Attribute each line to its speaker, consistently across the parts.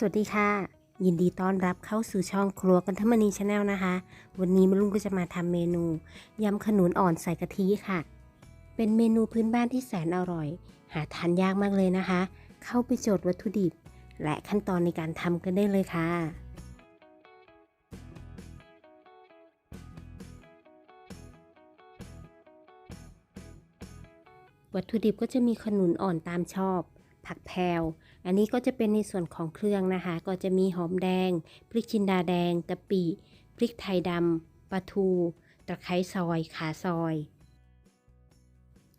Speaker 1: สวัสดีค่ะ ยินดีต้อนรับเข้าสู่ช่องครัวกันทมณีชาแนลนะคะ วันนี้มะลุงก็จะมาทำเมนูยำขนุนอ่อนใส่กะทิค่ะ เป็นเมนูพื้นบ้านที่แสนอร่อย หาทานยากมากเลยนะคะ เข้าไปโจทย์วัตถุดิบ และขั้นตอนในการทำกันได้เลยค่ะวัตถุดิบก็จะมีขนุนอ่อนตามชอบ ผักแพรวอันนี้ก็จะเป็นในส่วนของเครื่องนะคะ ก็จะมีหอมแดง พริกจินดาแดงกะปิพริกไทยดำปลาทู ตะไคร้ซอยขาซอย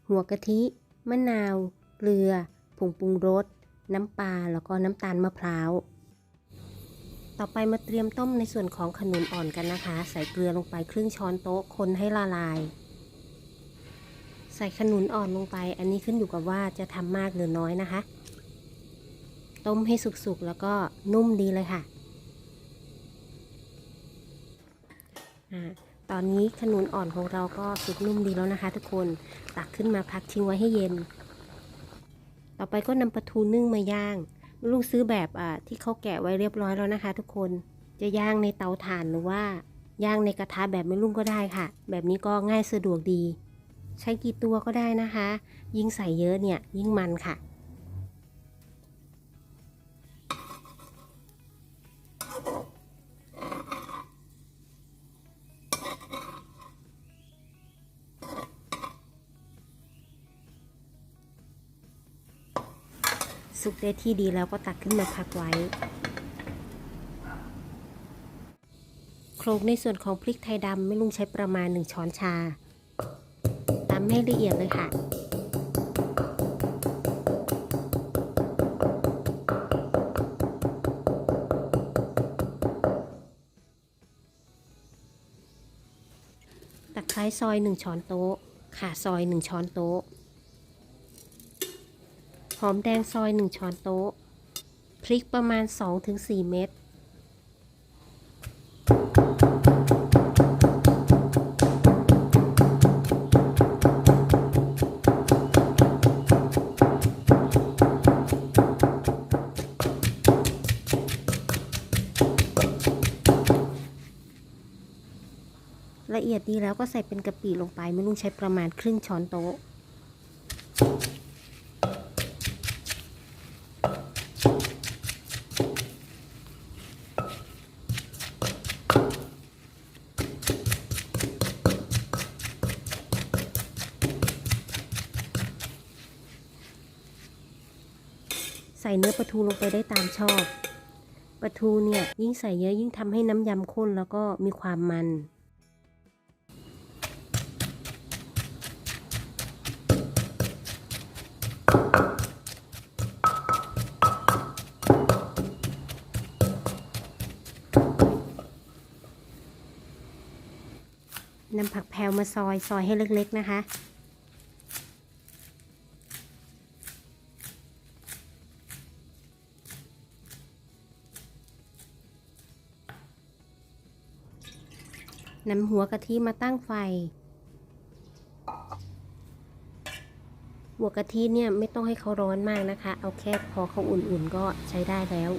Speaker 1: หัวกะทิมะนาว เกลือ ผงปรุงรส น้ำปลา แล้วก็น้ำตาลมะพร้าว ต่อไปมาเตรียมต้มในส่วนของขนุนอ่อนกันนะคะ ใส่เกลือลงไปครึ่งช้อนโต๊ะคนให้ละลาย ใส่ขนุนอ่อนลงไป อันนี้ขึ้นอยู่กับว่าจะทำมากหรือน้อยนะคะ ต้มให้สุกๆ แล้วก็นุ่มดีเลยค่ะอาตอนนี้ขนุนอ่อนของเราก็สุกนุ่มดีแล้วนะคะ ทุกคนตักขึ้นมาพักทิ้งไว้ให้เย็น ต่อไปก็นำปลาทูนึ่งมาย่าง ลูกซื้อแบบอ่าที่เขาแกะไว้เรียบร้อยแล้วนะคะ ทุกคนจะย่างในเตาถ่านหรือว่าย่างในกระทะแบบไม่ลุ่งก็ได้ค่ะ แบบนี้ก็ง่ายสะดวกดี ใช้กี่ตัวก็ได้นะคะ ยิ่งใส่เยอะเนี่ยยิ่งมันค่ะ สุกได้ที่ดีแล้วก็ตักขึ้นมาพักไว้โคลกในส่วนของพริกไทยดำไม่ลุงใช้ประมาณ 1 ช้อนชาำให้ละเอียดเลยค่ะตะไคร้ซอย1ช้อนโต๊ะข่าซอย1ช้อนโต๊ะหอมแดงซอย1ช้อนโต๊ะ พริกประมาณ 2-4 เม็ด ละเอียดดีแล้วก็ใส่เป็นกะปิลงไปไม่ลุงใช้ประมาณครึ่งช้อนโต๊ะ ใส่เนื้อปลาทูลงไปได้ตามชอบปลาทูเนี่ยยิ่งใส่เยอะยิ่งทำให้น้ำยำข้นแล้วก็มีความมัน นำผักแพรวมาซอยซอยให้เล็กๆนะคะ นำหัวกะทิมาตั้งไฟ หัวกะทิเนี่ยไม่ต้องให้เขาร้อนมากนะคะ เอาแค่พอเขาอุ่นๆก็ใช้ได้แล้ว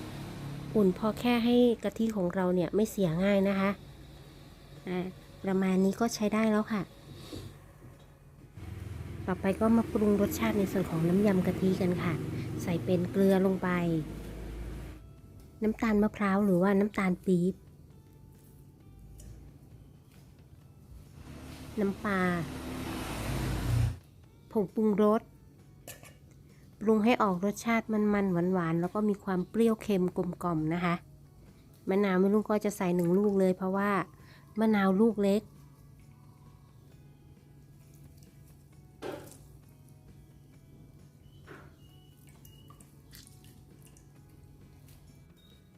Speaker 1: อุ่นพอแค่ให้กะทิของเราเนี่ยไม่เสียง่ายนะคะอ่าประมาณนี้ก็ใช้ได้แล้วค่ะ ต่อไปก็มาปรุงรสชาติในส่วนของน้ำยำกะทิกันค่ะ ใส่เป็นเกลือลงไป น้ำตาลมะพร้าวหรือว่าน้ำตาลปี๊บ น้ำปลาผงปรุงรส ปรุงให้ออกรสชาติมันๆหวานๆแล้วก็มีความเปรี้ยวเค็มกลมกล่อมนะคะมะนาวไม่ลุงก็จะใส่หนึ่งลูกเลย เพราะว่ามะนาวลูกเล็ก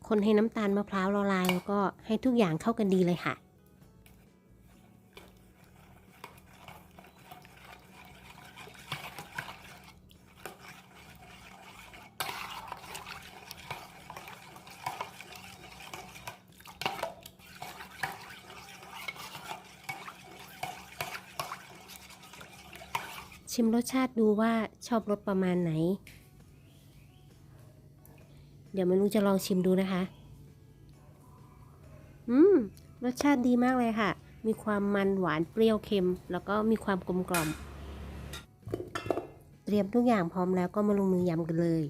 Speaker 1: คนให้น้ำตาลมะพร้าวละลายแล้วก็ให้ทุกอย่างเข้ากันดีเลยค่ะ ชิมรสชาติดูว่าชอบรสประมาณไหน เดี๋ยวม่รู้จะลองชิมดูนะคะ อืม รสชาติดีมากเลยค่ะ มีความมันหวานเปรี้ยวเค็ม แล้วก็มีความกลมกล่อม เตรียมทุกอย่างพร้อมแล้วก็มาลงมือยำกันเลย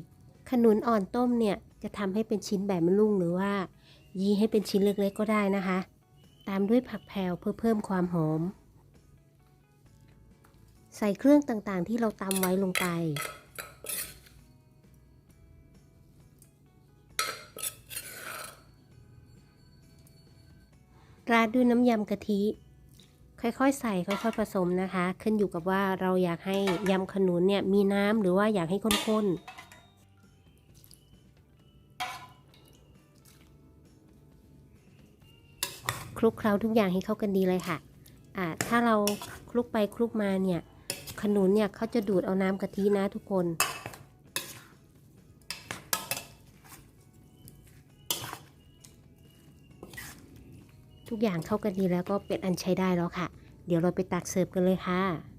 Speaker 1: ขนุนอ่อนต้มเนี่ยจะทำให้เป็นชิ้นแบบม่ลุ่งหรือว่า ยีให้เป็นชิ้นเล็กๆก็ได้นะคะ ตามด้วยผักแพรวเพื่อเพิ่มความหอม ใส่เครื่องต่างๆที่เราตำไว้ลงไป ราดด้วยน้ำยำกะทิ ค่อยๆ ใส่ค่อยๆผสมนะคะ ขึ้นอยู่กับว่าเราอยากให้ยำขนุนเนี่ยมีน้ำหรือว่าอยากให้ข้นๆคลุกเคล้าทุกอย่างให้เข้ากันดีเลยค่ะ อ่า ถ้าเราคลุกไปคลุกมาเนี่ย ขนุนเนี่ยเขาจะดูดเอาน้ำกะทินะทุกคน ทุกอย่างเข้ากันดีแล้วก็เป็นอันใช้ได้แล้วค่ะ เดี๋ยวเราไปตักเสิร์ฟกันเลยค่ะ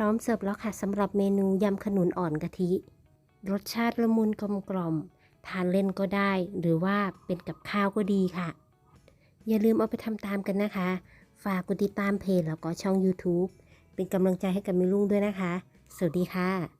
Speaker 1: ร้อมเสิร์ฟแล้วค่ะสำหรับเมนูยำขนุนอ่อนกะทิ รสชาติละมุนกลมกล่อม ทานเล่นก็ได้ หรือว่าเป็นกับข้าวก็ดีค่ะ อย่าลืมเอาไปทำตามกันนะคะ ฝากกดติดตามเพจแล้วก็ช่อง YouTube เป็นกำลังใจให้กับมิลุงด้วยนะคะ สวัสดีค่ะ